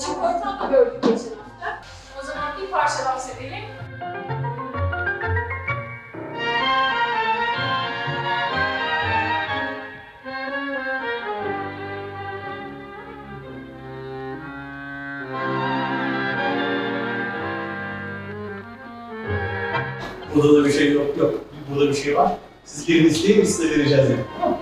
da gördük geçen hafta. O zaman bir parça bahsedelim. Burada da bir şey yok yok. Burada bir şey var. Siz girin isteyin biz size vereceğiz yani. Tamam?